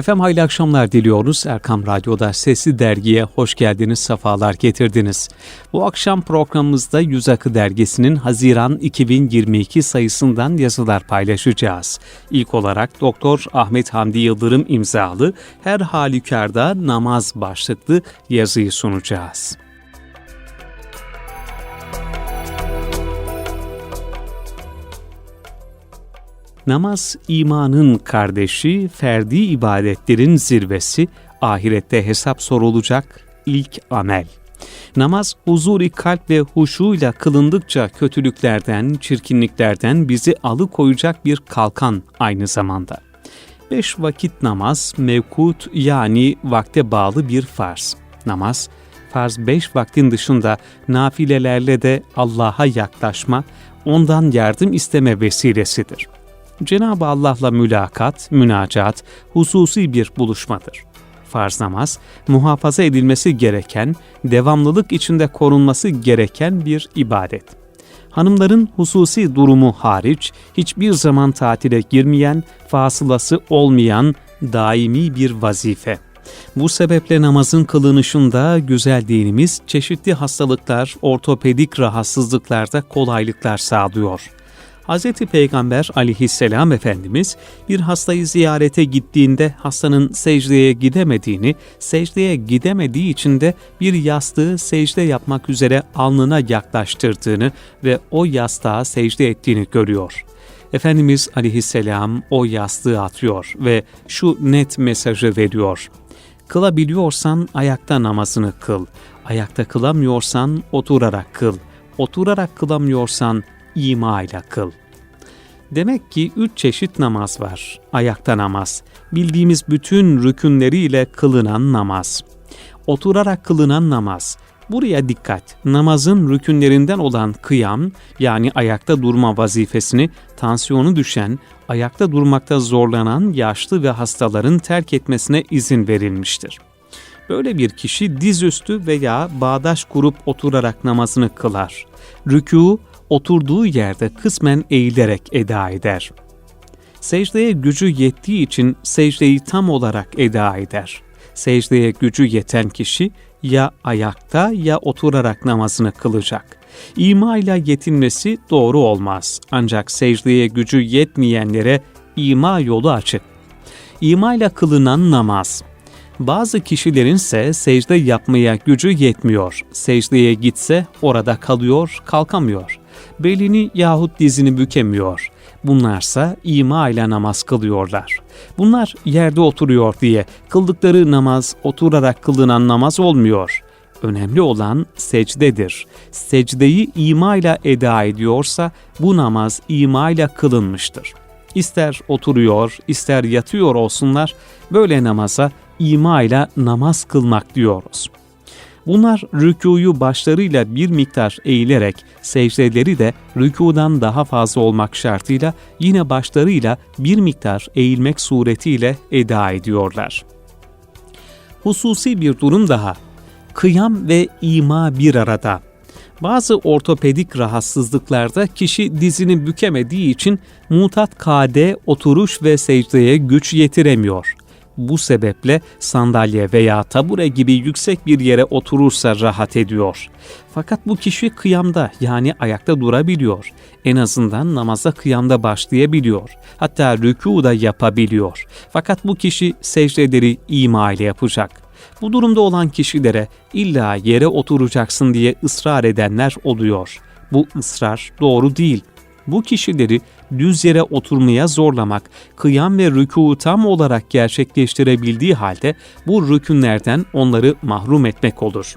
Efendim hayırlı akşamlar diliyoruz. Erkam Radyo'da Sesli Dergi'ye hoş geldiniz, sefalar getirdiniz. Bu akşam programımızda Yüz Akı Dergisi'nin Haziran 2022 sayısından yazılar paylaşacağız. İlk olarak Doktor Ahmet Hamdi Yıldırım imzalı Her Halükarda Namaz başlıklı yazıyı sunacağız. Namaz imanın kardeşi, ferdi ibadetlerin zirvesi, ahirette hesap sorulacak ilk amel. Namaz huzuri kalp ve huşuyla kılındıkça kötülüklerden, çirkinliklerden bizi alıkoyacak bir kalkan aynı zamanda. Beş vakit namaz mevkut yani vakte bağlı bir farz. Namaz, farz beş vaktin dışında nafilelerle de Allah'a yaklaşma, ondan yardım isteme vesilesidir. Cenab-ı Allah'la mülakat, münacat hususi bir buluşmadır. Farz namaz, muhafaza edilmesi gereken, devamlılık içinde korunması gereken bir ibadet. Hanımların hususi durumu hariç hiçbir zaman tatile girmeyen, fasılası olmayan daimi bir vazife. Bu sebeple namazın kılınışında güzel dinimiz çeşitli hastalıklar, ortopedik rahatsızlıklarda kolaylıklar sağlıyor. Hz. Peygamber aleyhisselam Efendimiz bir hastayı ziyarete gittiğinde hastanın secdeye gidemediğini, secdeye gidemediği için de bir yastığı secde yapmak üzere alnına yaklaştırdığını ve o yastığa secde ettiğini görüyor. Efendimiz aleyhisselam o yastığı atıyor ve şu net mesajı veriyor. Kılabiliyorsan ayakta namazını kıl, ayakta kılamıyorsan oturarak kıl, oturarak kılamıyorsan ima ile kıl. Demek ki üç çeşit namaz var. Ayakta namaz, bildiğimiz bütün rükünleriyle kılınan namaz. Oturarak kılınan namaz. Buraya dikkat. Namazın rükünlerinden olan kıyam yani ayakta durma vazifesini tansiyonu düşen, ayakta durmakta zorlanan yaşlı ve hastaların terk etmesine izin verilmiştir. Böyle bir kişi dizüstü veya bağdaş kurup oturarak namazını kılar. Rükû oturduğu yerde kısmen eğilerek eda eder. Secdeye gücü yettiği için secdeyi tam olarak eda eder. Secdeye gücü yeten kişi ya ayakta ya oturarak namazını kılacak. İma ile yetinmesi doğru olmaz. Ancak secdeye gücü yetmeyenlere ima yolu açık. İma ile kılınan namaz, bazı kişilerin ise secde yapmaya gücü yetmiyor. Secdeye gitse orada kalıyor, kalkamıyor belini yahut dizini bükemiyor. Bunlarsa ima ile namaz kılıyorlar. Bunlar yerde oturuyor diye kıldıkları namaz oturarak kılınan namaz olmuyor. Önemli olan secdedir. Secdeyi ima ile eda ediyorsa bu namaz ima ile kılınmıştır. İster oturuyor, ister yatıyor olsunlar, böyle namaza ima ile namaz kılmak diyoruz.'' Bunlar rükuyu başlarıyla bir miktar eğilerek secdeleri de rükudan daha fazla olmak şartıyla yine başlarıyla bir miktar eğilmek suretiyle eda ediyorlar. Hususi bir durum daha. Kıyam ve ima bir arada. Bazı ortopedik rahatsızlıklarda kişi dizini bükemediği için mutat kade, oturuş ve secdeye güç yetiremiyor bu sebeple sandalye veya tabure gibi yüksek bir yere oturursa rahat ediyor. Fakat bu kişi kıyamda yani ayakta durabiliyor. En azından namaza kıyamda başlayabiliyor. Hatta rükû da yapabiliyor. Fakat bu kişi secdeleri ima ile yapacak. Bu durumda olan kişilere illa yere oturacaksın diye ısrar edenler oluyor. Bu ısrar doğru değil. Bu kişileri düz yere oturmaya zorlamak, kıyam ve rükû tam olarak gerçekleştirebildiği halde bu rükünlerden onları mahrum etmek olur.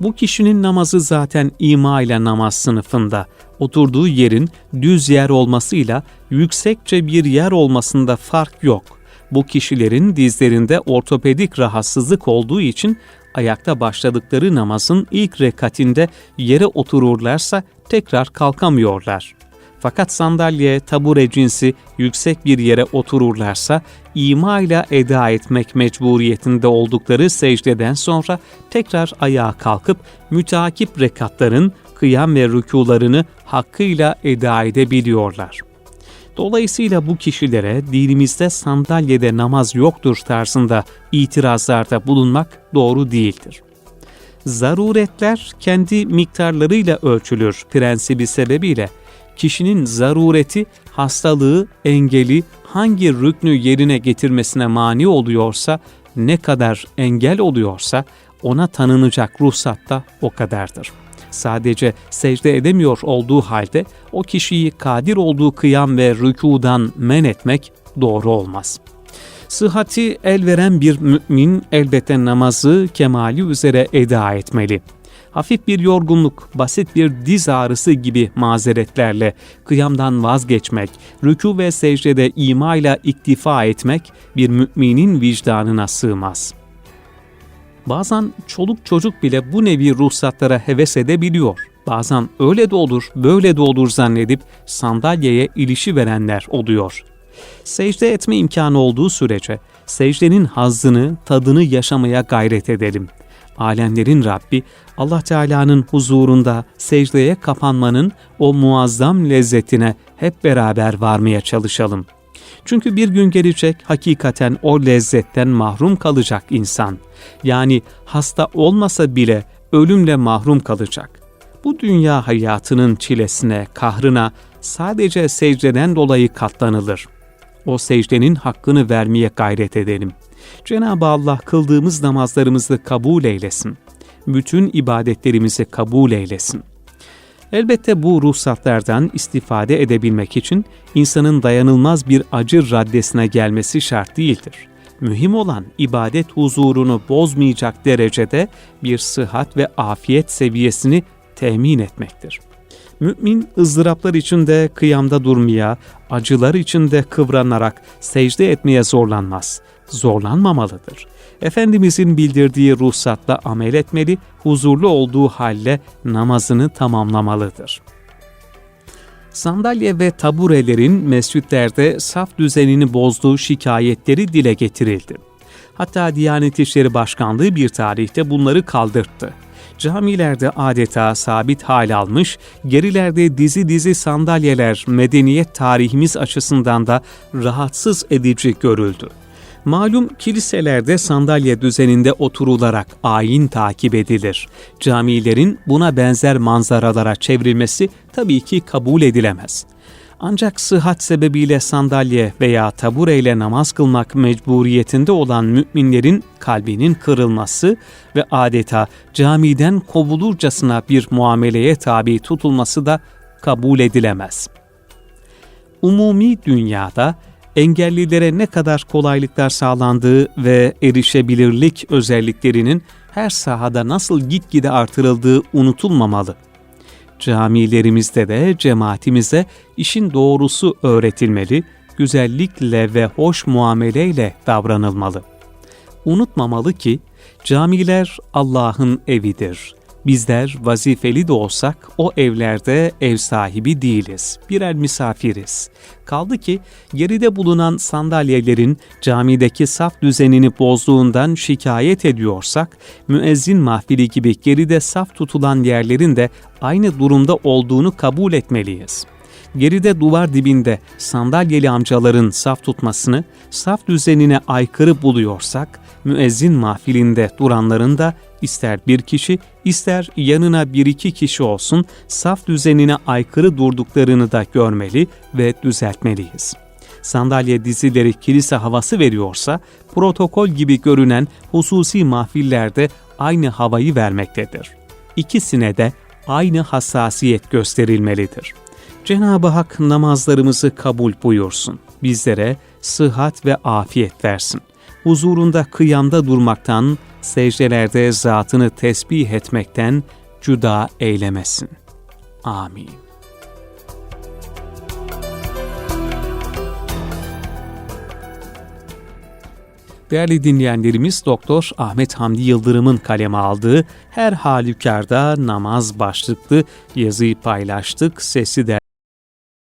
Bu kişinin namazı zaten ima ile namaz sınıfında, oturduğu yerin düz yer olmasıyla yüksekçe bir yer olmasında fark yok. Bu kişilerin dizlerinde ortopedik rahatsızlık olduğu için ayakta başladıkları namazın ilk rekatinde yere otururlarsa tekrar kalkamıyorlar. Fakat sandalye, tabure cinsi yüksek bir yere otururlarsa ima ile eda etmek mecburiyetinde oldukları secdeden sonra tekrar ayağa kalkıp müteakip rekatların kıyam ve rükularını hakkıyla eda edebiliyorlar. Dolayısıyla bu kişilere dinimizde sandalyede namaz yoktur tarzında itirazlarda bulunmak doğru değildir. Zaruretler kendi miktarlarıyla ölçülür prensibi sebebiyle kişinin zarureti, hastalığı, engeli hangi rüknü yerine getirmesine mani oluyorsa, ne kadar engel oluyorsa ona tanınacak ruhsat da o kadardır. Sadece secde edemiyor olduğu halde o kişiyi kadir olduğu kıyam ve rükudan men etmek doğru olmaz. Sıhhati el veren bir mümin elbette namazı kemali üzere eda etmeli. Hafif bir yorgunluk, basit bir diz ağrısı gibi mazeretlerle kıyamdan vazgeçmek, rükû ve secdede imayla iktifa etmek bir müminin vicdanına sığmaz.'' Bazen çoluk çocuk bile bu nevi ruhsatlara heves edebiliyor. Bazen öyle de olur, böyle de olur zannedip sandalyeye ilişi verenler oluyor. Secde etme imkanı olduğu sürece secdenin hazzını, tadını yaşamaya gayret edelim. Alemlerin Rabbi Allah Teala'nın huzurunda secdeye kapanmanın o muazzam lezzetine hep beraber varmaya çalışalım. Çünkü bir gün gelecek hakikaten o lezzetten mahrum kalacak insan. Yani hasta olmasa bile ölümle mahrum kalacak. Bu dünya hayatının çilesine, kahrına sadece secdeden dolayı katlanılır. O secdenin hakkını vermeye gayret edelim. Cenab-ı Allah kıldığımız namazlarımızı kabul eylesin. Bütün ibadetlerimizi kabul eylesin. Elbette bu ruhsatlardan istifade edebilmek için insanın dayanılmaz bir acı raddesine gelmesi şart değildir. Mühim olan ibadet huzurunu bozmayacak derecede bir sıhhat ve afiyet seviyesini temin etmektir. Mümin ızdıraplar içinde kıyamda durmaya, acılar içinde kıvranarak secde etmeye zorlanmaz. Zorlanmamalıdır. Efendimizin bildirdiği ruhsatla amel etmeli, huzurlu olduğu halle namazını tamamlamalıdır. Sandalye ve taburelerin mescitlerde saf düzenini bozduğu şikayetleri dile getirildi. Hatta Diyanet İşleri Başkanlığı bir tarihte bunları kaldırttı. Camilerde adeta sabit hal almış, gerilerde dizi dizi sandalyeler medeniyet tarihimiz açısından da rahatsız edici görüldü. Malum kiliselerde sandalye düzeninde oturularak ayin takip edilir. Camilerin buna benzer manzaralara çevrilmesi tabii ki kabul edilemez. Ancak sıhhat sebebiyle sandalye veya tabureyle namaz kılmak mecburiyetinde olan müminlerin kalbinin kırılması ve adeta camiden kovulurcasına bir muameleye tabi tutulması da kabul edilemez. Umumi dünyada engellilere ne kadar kolaylıklar sağlandığı ve erişebilirlik özelliklerinin her sahada nasıl gitgide artırıldığı unutulmamalı. Camilerimizde de cemaatimize işin doğrusu öğretilmeli, güzellikle ve hoş muameleyle davranılmalı. Unutmamalı ki camiler Allah'ın evidir. Bizler vazifeli de olsak o evlerde ev sahibi değiliz. Birer misafiriz. Kaldı ki geride bulunan sandalyelerin camideki saf düzenini bozduğundan şikayet ediyorsak, müezzin mahfili gibi geride saf tutulan yerlerin de aynı durumda olduğunu kabul etmeliyiz.'' Geride duvar dibinde sandalyeli amcaların saf tutmasını saf düzenine aykırı buluyorsak, müezzin mahfilinde duranların da ister bir kişi, ister yanına bir iki kişi olsun saf düzenine aykırı durduklarını da görmeli ve düzeltmeliyiz. Sandalye dizileri kilise havası veriyorsa, protokol gibi görünen hususi mahfillerde aynı havayı vermektedir. İkisine de aynı hassasiyet gösterilmelidir. Cenab-ı Hak namazlarımızı kabul buyursun. Bizlere sıhhat ve afiyet versin. Huzurunda kıyamda durmaktan, secdelerde zatını tesbih etmekten cüda eylemesin. Amin. Değerli dinleyenlerimiz Doktor Ahmet Hamdi Yıldırım'ın kaleme aldığı Her Halükarda Namaz başlıklı yazıyı paylaştık. Sesi de